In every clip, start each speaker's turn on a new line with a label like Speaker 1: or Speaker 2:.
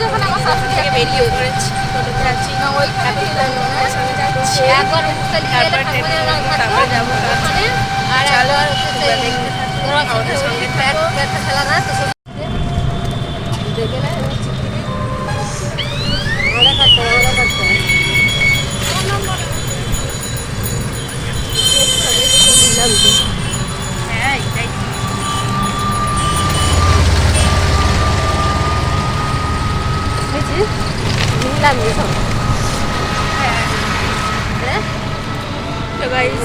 Speaker 1: যখন আমার শাশুড়ি
Speaker 2: থেকে বেরিয়ে পড়েছি আছি
Speaker 1: না।
Speaker 2: সঙ্গে যাচ্ছি
Speaker 1: একবার লিখে
Speaker 2: তারপর। যাব।
Speaker 1: আর একবার ওই
Speaker 2: সঙ্গে
Speaker 1: খেলা না, তো দেখে না, এবার চিঠি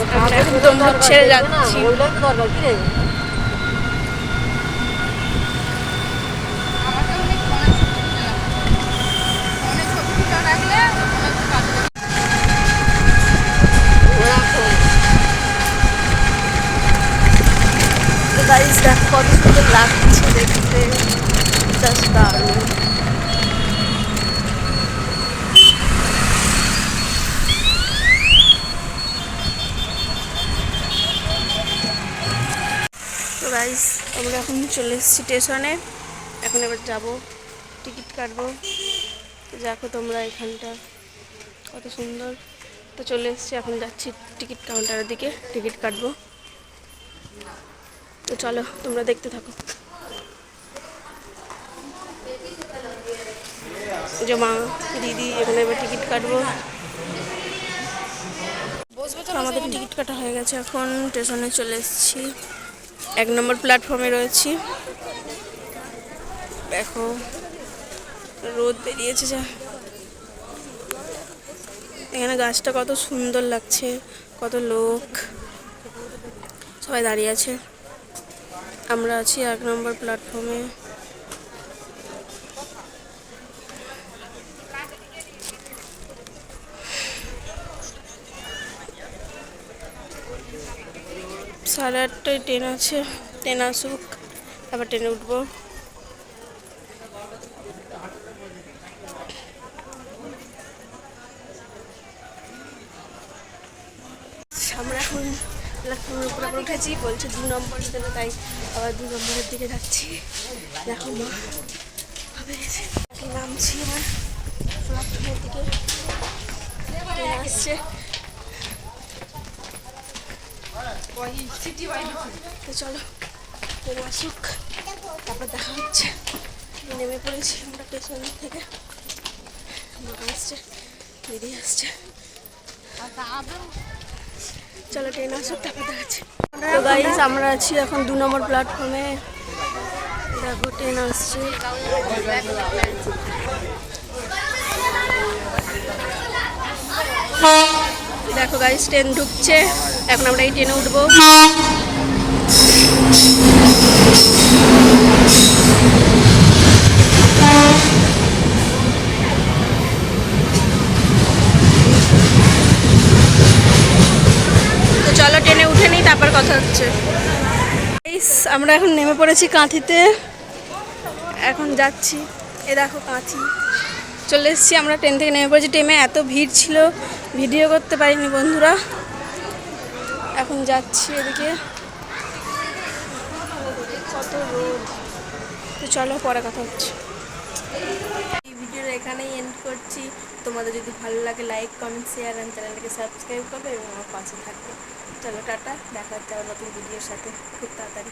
Speaker 1: তো
Speaker 2: আমরা এখন তমলুক ছেড়ে যাচ্ছি গাইস দেখো কত সুন্দর লাগছে দেখতে। জাস্ট দারুণ। গাইস আমরা এখন চলে এসেছি স্টেশনে এখন এবার যাব টিকিট কাটবো। দেখো তোমরা এখানটা কত সুন্দর। তো চলে এসেছি, এখন যাচ্ছি টিকিট কাউন্টারের দিকে টিকিট কাটবো। তো চলো, তোমরা দেখতে থাকো। যে মা, দিদি, এখানে এবার টিকিট কাটবো। আমাদের টিকিট কাটা হয়ে গেছে এখন স্টেশনে চলে এসেছি। এক নম্বর প্ল্যাটফর্মে রয়েছি। দেখো, রোদ বেরিয়েছে যা। এখানে গাছটা কত সুন্দর লাগছে, কত লোক। সবাই দাঁড়িয়ে আছে। আমরা আছি এক নম্বর প্ল্যাটফর্মে। সাড়ে আটটায় ট্রেন আছে। ট্রেন আসুক তারপর ট্রেনে উঠবো। আমরা এখন প্ল্যাটফর্মের উপরে উঠেছি, বলছে দু নম্বর দেবে তাই আবার দু নম্বরের দিকে যাচ্ছি। দেখো মা, ভাবে গেছে। নামছি আমার দিকে। আসছে। চলো ট্রেন আসুক। তারপর দেখা হচ্ছে। নেমে পড়েছি আমরা স্টেশন থেকে। মা আসছে, দিদি আসছে। চলো, ট্রেন আসুক, তারপর দেখাচ্ছি তো গাইজ আমরা আছি এখন দু নম্বর প্ল্যাটফর্মে দেখো, ট্রেন আসছে। দেখো গাইজ ট্রেন ঢুকছে। এখন আমরা এই ট্রেনে উঠবো। চলো ট্রেনে উঠে নিই, তারপর কথা হচ্ছে। আমরা এখন নেমে পড়েছি কাঁথিতে। এখন যাচ্ছি। এ দেখো কাঁথি। চলে এসেছি আমরা ট্রেন থেকে নেমে পড়েছি। ট্রেনে এত ভিড় ছিল, ভিডিও করতে পারিনি বন্ধুরা। এখন যাচ্ছি এদিকে। কত রোদ। তো চলো পরে কথা হচ্ছে। এই ভিডিওটা এখানেই এন্ড করছি। তোমাদের যদি ভালো লাগে লাইক কমেন্ট শেয়ার অ্যান্ড চ্যানেলটাকে সাবস্ক্রাইব করবে এবং আমার পাশে থাকবে। চলো টাটা, দেখা হচ্ছে আবার নতুন ভিডিওর সাথে। খুব তাড়াতাড়ি।